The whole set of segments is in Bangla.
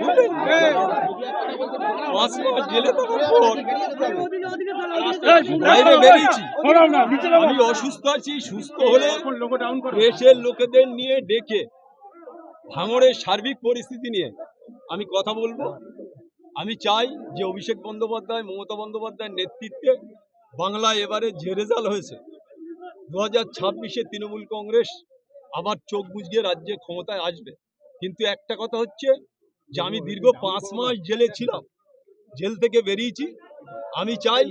বুঝলেন বাইরে বেরিয়েছি। আমি অসুস্থ আছি সুস্থ হলে দেশের লোকেদের নিয়ে ডেকে ভাঙড়ের সার্বিক পরিস্থিতি নিয়ে আমি কথা বলব। আমি চাই যে অভিষেক বন্দ্যোপাধ্যায় মমতা বন্দ্যোপাধ্যায়ের নেতৃত্বে বাংলায় এবারে যে রেজাল্ট হয়েছে দু হাজার ছাব্বিশে তৃণমূল কংগ্রেস আবার চোখ বুঝিয়ে রাজ্যে ক্ষমতায় আসবে। কিন্তু একটা কথা হচ্ছে যে আমি দীর্ঘ পাঁচ মাস জেলে ছিলাম। জেল থেকে বেরিয়েছি। আমি চাই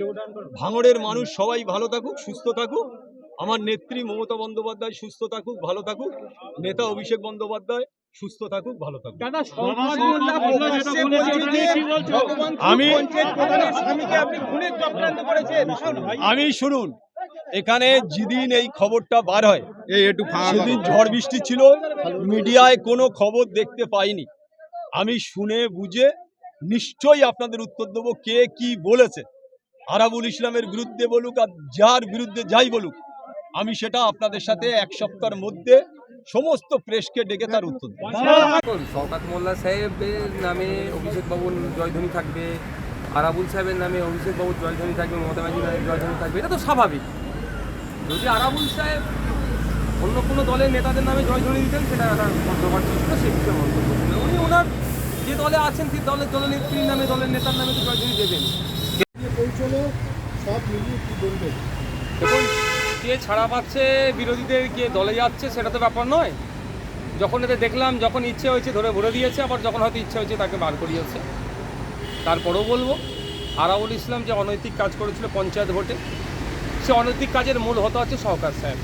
ভাঙড়ের মানুষ সবাই ভালো থাকুক সুস্থ থাকুক। আমার নেত্রী মমতা বন্দ্যোপাধ্যায় সুস্থ থাকুক ভালো থাকুক। নেতা অভিষেক বন্দ্যোপাধ্যায় সুস্থ থাকুক ভালো থাকুক। আমি- আমি শুনুন। এখানে যেদিন এই খবরটা বার হয় সেদিন ঝড় বৃষ্টি ছিল। মিডিয়ায় কোনো খবর দেখতে পাইনি। আমি শুনে বুঝে নিশ্চয়ই আপনাদের উত্তর দেবো কে কি বলেছে। আরাবুল ইসলামের বিরুদ্ধে বলুক আর যার বিরুদ্ধে যাই বলুক, আমি সেটা আপনাদের সাথে এক সপ্তাহের মধ্যে সমস্ত প্রেসকে ডেকে তার উত্তর শওকাত মোল্লা সাহেবের নামে অভিষেক বাবুর জয়ধ্বনি থাকবে আরাবুল সাহেবের নামে অভিষেক বাবুর জয়ধ্বনি থাকবে, মমতা ব্যানার্জির নামে জয়ধ্বনি থাকবে, এটা তো স্বাভাবিক। যদি আরাবুল সাহেব অন্য কোনো দলের নেতাদের নামে জয়ধ্বনি দিতেন, সেটা একটা কন্ট্রোভার্সি ছিল সে বিষয়ে মন্তব্য ওনার যে দলে আছেন সেই দলের দলনেত্রীর নামে দলের নেতার নামে তো জয়ধ্বনি দেবেন। পৌঁছলো সব মিলিয়ে কি বলবেন দেখুন কে ছাড়া পাচ্ছে বিরোধীদের কে দলে যাচ্ছে সেটা তো ব্যাপার নয়। যখন এদের দেখলাম যখন ইচ্ছে হয়েছে ধরে ভরে দিয়েছে আবার যখন হয়তো ইচ্ছে হয়েছে তাকে বার করিয়েছে তারপরেও বলব আরাউল ইসলাম যে অনৈতিক কাজ করেছিল পঞ্চায়েত ভোটে সে অনৈতিক কাজের মূল হতো হচ্ছে সহকার সাহেব।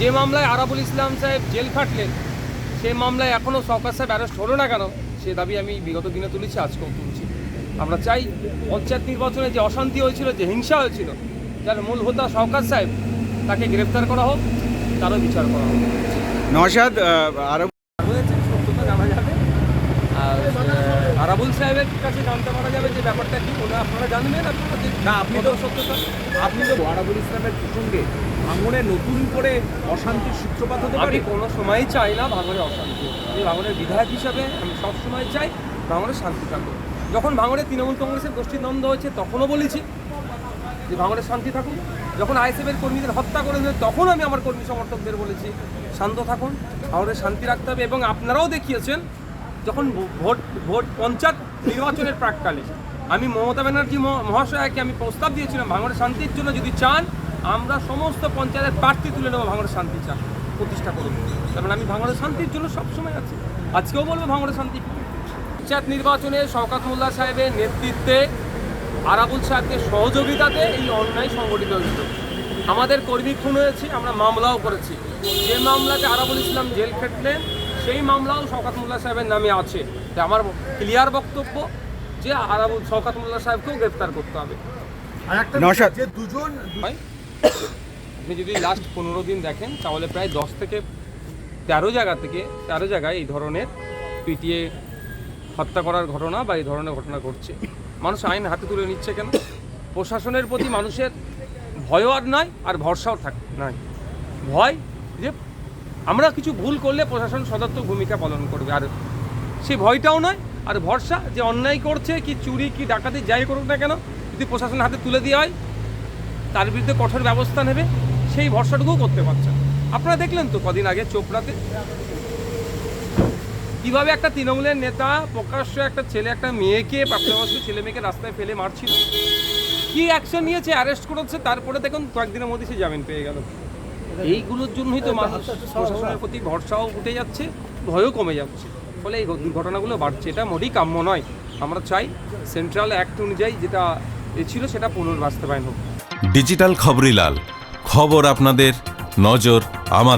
যে মামলায় আরাবুল ইসলাম সাহেব জেল খাটলেন সেই মামলায় এখনও সাহেব অ্যারেস্ট হলো না কেন, সে দাবি আমি বিগত দিনে তুলেছি, আজকেও তুলছি। আমরা চাই পঞ্চায়েত নির্বাচনে যে অশান্তি হয়েছিল, যে হিংসা হয়েছিল, যার মূল হোতা সরকার সাহেব, তাকে গ্রেপ্তার করা হোক, তারও বিচার করা হোক। নশাদ আরও হয়েছে সত্যতা জানা যাবে আর আরাবুল সাহেবের কাছে জানতে পারা যাবে যে ব্যাপারটা কি ওরা আপনারা জানবেন আপনারা না, আপনি তো- সত্যতা? আপনি তো আরাবুল ইসলামের প্রসঙ্গে ভাঙনে নতুন করে অশান্তির সূত্রপাত হতে পারে। কোনো সময় চাই না ভাঙনের অশান্তি আমি ভাঙনের বিধায়ক হিসাবে আমি সব সময় চাই ভাঙনের শান্তি থাকুক। যখন ভাঙনে তৃণমূল কংগ্রেসের গোষ্ঠীদ্বন্দ্ব হয়েছে তখনও বলেছি যে ভাঙনের শান্তি থাকুক। যখন আইএসএফের কর্মীদের হত্যা করেছে তখন আমি আমার কর্মী সমর্থকদের বলেছি শান্ত থাকুন ভাঙনের শান্তি রাখতে হবে এবং আপনারাও দেখিয়েছেন যখন ভোট ভোট পঞ্চায়েত নির্বাচনের প্রাককালে আমি মমতা ব্যানার্জি মহ- মহাশয়কে আমি প্রস্তাব দিয়েছিলাম ভাঙনের শান্তির জন্য যদি চান, আমরা সমস্ত পঞ্চায়েতের প্রার্থী তুলে নেব ভাঙনের শান্তি চান, প্রতিষ্ঠা করুন। কারণ আমি ভাঙনের শান্তির জন্য সবসময় আছি। আজকেও বলব ভাঙনের শান্তি। পঞ্চায়েত নির্বাচনে শওকাত মোল্লা সাহেবের নেতৃত্বে আরাবুল সাহেবকে সহযোগিতাতে এই অন্যায় সংগঠিত হয়েছিল। আমাদের কর্মী খুন হয়েছে, আমরা মামলাও করেছি। যে মামলাতে আরাবুল ইসলাম জেল খেটলেন সেই মামলাও শওকাত মোল্লা সাহেবের নামে আছে। তাই আমার ক্লিয়ার বক্তব্য যে আরাবুল শওকাত মোল্লা সাহেবকেও গ্রেপ্তার করতে হবে। নশাদ হয় আপনি যদি লাস্ট পনেরো দিন দেখেন তাহলে প্রায় দশ থেকে তেরো জায়গা থেকে তেরো জায়গায় এই ধরনের পিটিয়ে হত্যা করার ঘটনা বা এই ধরনের ঘটনা ঘটছে। মানুষ আইন হাতে তুলে নিচ্ছে কেন? প্রশাসনের প্রতি মানুষের ভয়ও আর নাই আর ভরসাও থাক নাই। ভয় যে আমরা কিছু ভুল করলে প্রশাসন সদর্থক ভূমিকা পালন করবে। আর সেই ভয়টাও নয়, আর ভরসা যে অন্যায় করছে, কি চুরি, কি ডাকাতি, যাই করুক না কেন, যদি প্রশাসনের হাতে তুলে দেওয়া হয়, তার বিরুদ্ধে কঠোর ব্যবস্থা নেবে, সেই ভরসাটুকুও করতে পারছে। আপনারা দেখলেন তো কদিন আগে চোপড়াতে কীভাবে একটা তৃণমূলের নেতা, প্রকাশ্য একটা ছেলে, একটা মেয়েকে, প্রাপ্তবয়স্ক ছেলে মেয়েকে রাস্তায় ফেলে মারছিল? কি অ্যাকশন নিয়েছে অ্যারেস্ট করেছে? তারপরে দেখুন, কয়েকদিনের মধ্যে সে জামিন পেয়ে গেল। এইগুলোর জন্যই তো মানুষ প্রশাসনের প্রতি ভরসাও উঠে যাচ্ছে, ভয়ও কমে যাচ্ছে। ফলে এই দুর্ঘটনাগুলো বাড়ছে। এটা মোটেই কাম্য নয়। আমরা চাই সেন্ট্রাল অ্যাক্ট অনুযায়ী যেটা এ ছিল সেটা পুনর্বাস্তবায়ন হোক। ডিজিটাল খবরিলাল খবর আপনাদের, নজর আমাদের।